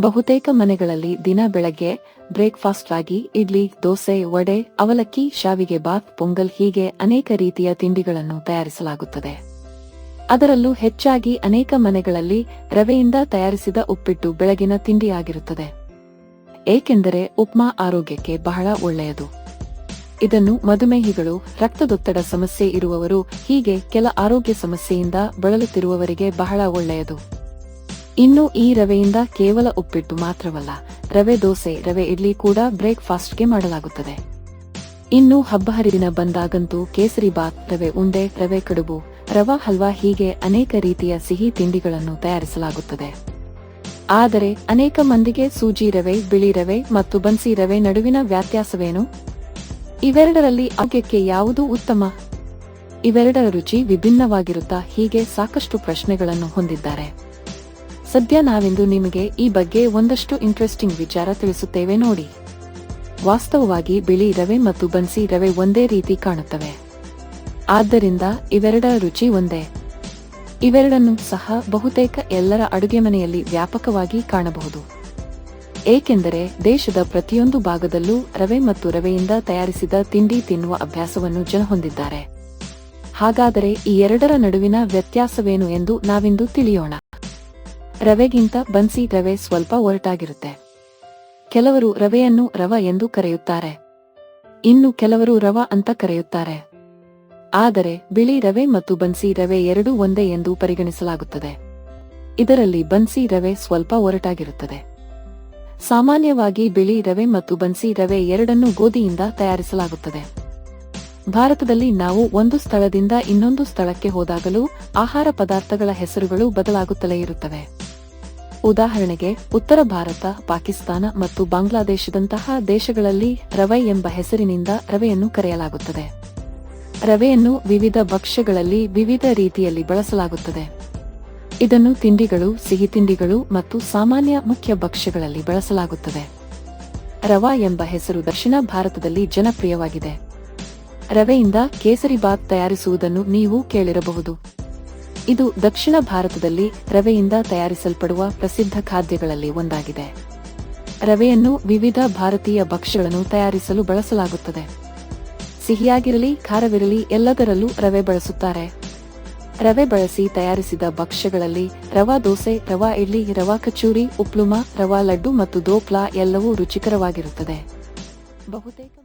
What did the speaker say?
ಬಹುತೇಕ ಮನೆಗಳಲ್ಲಿ ದಿನ ಬೆಳಗ್ಗೆ ಬ್ರೇಕ್ಫಾಸ್ಟ್ ಆಗಿ ಇಡ್ಲಿ, ದೋಸೆ, ವಡೆ, ಅವಲಕ್ಕಿ, ಶಾವಿಗೆ ಬಾತ್, ಪೊಂಗಲ್ ಹೀಗೆ ಅನೇಕ ರೀತಿಯ ತಿಂಡಿಗಳನ್ನು ತಯಾರಿಸಲಾಗುತ್ತದೆ. ಅದರಲ್ಲೂ ಹೆಚ್ಚಾಗಿ ಅನೇಕ ಮನೆಗಳಲ್ಲಿ ರವೆಯಿಂದ ತಯಾರಿಸಿದ ಉಪ್ಪಿಟ್ಟು ಬೆಳಗಿನ ತಿಂಡಿಯಾಗಿರುತ್ತದೆ. ಏಕೆಂದರೆ ಉಪ್ಮಾ ಆರೋಗ್ಯಕ್ಕೆ ಬಹಳ ಒಳ್ಳೆಯದು. ಇದನ್ನು ಮಧುಮೇಹಿಗಳು, ರಕ್ತದೊತ್ತಡ ಸಮಸ್ಯೆ ಇರುವವರು ಹೀಗೆ ಕೆಲ ಆರೋಗ್ಯ ಸಮಸ್ಯೆಯಿಂದ ಬಳಲುತ್ತಿರುವವರಿಗೆ ಬಹಳ ಒಳ್ಳೆಯದು. ಇನ್ನು ಈ ರವೆಯಿಂದ ಕೇವಲ ಉಪ್ಪಿಟ್ಟು ಮಾತ್ರವಲ್ಲ, ರವೆ ದೋಸೆ, ರವೆ ಇಡ್ಲಿ ಕೂಡ ಬ್ರೇಕ್ಫಾಸ್ಟ್ಗೆ ಮಾಡಲಾಗುತ್ತದೆ. ಇನ್ನು ಹಬ್ಬ ಹರಿದಿನ ಬಂದಾಗಂತೂ ಕೇಸರಿ ಬಾತ್, ರವೆ ಉಂಡೆ, ರವೆ ಕಡುಬು, ರವಾ ಹಲ್ವಾ ಹೀಗೆ ಅನೇಕ ರೀತಿಯ ಸಿಹಿ ತಿಂಡಿಗಳನ್ನು ತಯಾರಿಸಲಾಗುತ್ತದೆ. ಆದರೆ ಅನೇಕ ಮಂದಿಗೆ ಸೂಜಿ ರವೆ, ಬಿಳಿ ರವೆ ಮತ್ತು ಬನ್ಸಿ ರವೆ ನಡುವಿನ ವ್ಯತ್ಯಾಸವೇನು? ಇವೆರಡರಲ್ಲಿ ಆರೋಗ್ಯಕ್ಕೆ ಯಾವುದು ಉತ್ತಮ? ಇವೆರಡರ ರುಚಿ ವಿಭಿನ್ನವಾಗಿರುತ್ತಾ ಹೀಗೆ ಸಾಕಷ್ಟು ಪ್ರಶ್ನೆಗಳನ್ನು ಹೊಂದಿದ್ದಾರೆ. ಸದ್ಯ ನಾವಿಂದು ನಿಮಗೆ ಈ ಬಗ್ಗೆ ಒಂದಷ್ಟು ಇಂಟ್ರೆಸ್ಟಿಂಗ್ ವಿಚಾರ ತಿಳಿಸುತ್ತೇವೆ ನೋಡಿ. ವಾಸ್ತವವಾಗಿ ಬಿಳಿ ರವೆ ಮತ್ತು ಬನ್ಸಿ ರವೆ ಒಂದೇ ರೀತಿ ಕಾಣುತ್ತವೆ. ಆದ್ದರಿಂದ ಇವೆರಡ ರುಚಿ ಒಂದೇ. ಇವೆರಡನ್ನು ಸಹ ಬಹುತೇಕ ಎಲ್ಲರ ಅಡುಗೆ ಮನೆಯಲ್ಲಿ ವ್ಯಾಪಕವಾಗಿ ಕಾಣಬಹುದು. ಏಕೆಂದರೆ ದೇಶದ ಪ್ರತಿಯೊಂದು ಭಾಗದಲ್ಲೂ ರವೆ ಮತ್ತು ರವೆಯಿಂದ ತಯಾರಿಸಿದ ತಿಂಡಿ ತಿನ್ನುವ ಅಭ್ಯಾಸವನ್ನು ಜನ ಹೊಂದಿದ್ದಾರೆ. ಹಾಗಾದರೆ ಈ ಎರಡರ ನಡುವಿನ ವ್ಯತ್ಯಾಸವೇನು ಎಂದು ನಾವಿಂದು ತಿಳಿಯೋಣ. ರವೆಗಿಂತ ಬನ್ಸಿ ರವೆ ಸ್ವಲ್ಪ ಒರಟಾಗಿರುತ್ತೆ. ಕೆಲವರು ರವೆಯನ್ನು ರವ ಎಂದು ಕರೆಯುತ್ತಾರೆ. ಇನ್ನು ಕೆಲವರು ರವ ಅಂತ ಕರೆಯುತ್ತಾರೆ. ಆದರೆ ಬಿಳಿ ರವೆ ಮತ್ತು ಬನ್ಸಿ ರವೆ ಎರಡೂ ಒಂದೇ ಎಂದು ಪರಿಗಣಿಸಲಾಗುತ್ತದೆ. ಇದರಲ್ಲಿ ಬನ್ಸಿ ರವೆ ಸ್ವಲ್ಪ ಒರಟಾಗಿರುತ್ತದೆ. ಸಾಮಾನ್ಯವಾಗಿ ಬಿಳಿ ರವೆ ಮತ್ತು ಬನ್ಸಿ ರವೆ ಎರಡನ್ನೂ ಗೋಧಿಯಿಂದ ತಯಾರಿಸಲಾಗುತ್ತದೆ. ಭಾರತದಲ್ಲಿ ನಾವು ಒಂದು ಸ್ಥಳದಿಂದ ಇನ್ನೊಂದು ಸ್ಥಳಕ್ಕೆ ಹೋದಾಗಲೂ ಆಹಾರ ಪದಾರ್ಥಗಳ ಹೆಸರುಗಳು ಬದಲಾಗುತ್ತಲೇ ಇರುತ್ತವೆ. ಉದಾಹರಣೆಗೆ ಉತ್ತರ ಭಾರತ, ಪಾಕಿಸ್ತಾನ ಮತ್ತು ಬಾಂಗ್ಲಾದೇಶದಂತಹ ದೇಶಗಳಲ್ಲಿ ರವೈ ಎಂಬ ಹೆಸರಿನಿಂದ ರವೆಯನ್ನು ಕರೆಯಲಾಗುತ್ತದೆ. ರವೆಯನ್ನು ವಿವಿಧ ಭಕ್ಷ್ಯಗಳಲ್ಲಿ ವಿವಿಧ ರೀತಿಯಲ್ಲಿ ಬಳಸಲಾಗುತ್ತದೆ. ಇದನ್ನು ತಿಂಡಿಗಳು, ಸಿಹಿ ತಿಂಡಿಗಳು ಮತ್ತು ಸಾಮಾನ್ಯ ಮುಖ್ಯ ಭಕ್ಷ್ಯಗಳಲ್ಲಿ ಬಳಸಲಾಗುತ್ತದೆ. ರವಾ ಎಂಬ ಹೆಸರು ದಕ್ಷಿಣ ಭಾರತದಲ್ಲಿ ಜನಪ್ರಿಯವಾಗಿದೆ. ರವೆಯಿಂದ ಕೇಸರಿ ಬಾತ್ ತಯಾರಿಸುವುದನ್ನು ನೀವು ಕೇಳಿರಬಹುದು. ಇದು ದಕ್ಷಿಣ ಭಾರತದಲ್ಲಿ ರವೆಯಿಂದ ತಯಾರಿಸಲ್ಪಡುವ ಪ್ರಸಿದ್ಧ ಖಾದ್ಯಗಳಲ್ಲಿ ಒಂದಾಗಿದೆ. ರವೆಯನ್ನು ವಿವಿಧ ಭಾರತೀಯ ಭಕ್ಷ್ಯಗಳನ್ನು ತಯಾರಿಸಲು ಬಳಸಲಾಗುತ್ತದೆ. ಸಿಹಿಯಾಗಿರಲಿ, ಖಾರವಿರಲಿ, ಎಲ್ಲದರಲ್ಲೂ ರವೆ ಬಳಸುತ್ತಾರೆ. ರವೆ ಬಳಸಿ ತಯಾರಿಸಿದ ಭಕ್ಷ್ಯಗಳಲ್ಲಿ ರವಾ ದೋಸೆ, ರವಾ ಇಡ್ಲಿ, ರವಾ ಕಚೂರಿ, ಉಪ್ಲುಮ, ರವಾ ಲಡ್ಡು ಮತ್ತು ದೋಪ್ಲಾ ಎಲ್ಲವೂ ರುಚಿಕರವಾಗಿರುತ್ತದೆ. ಬಹುತೇಕ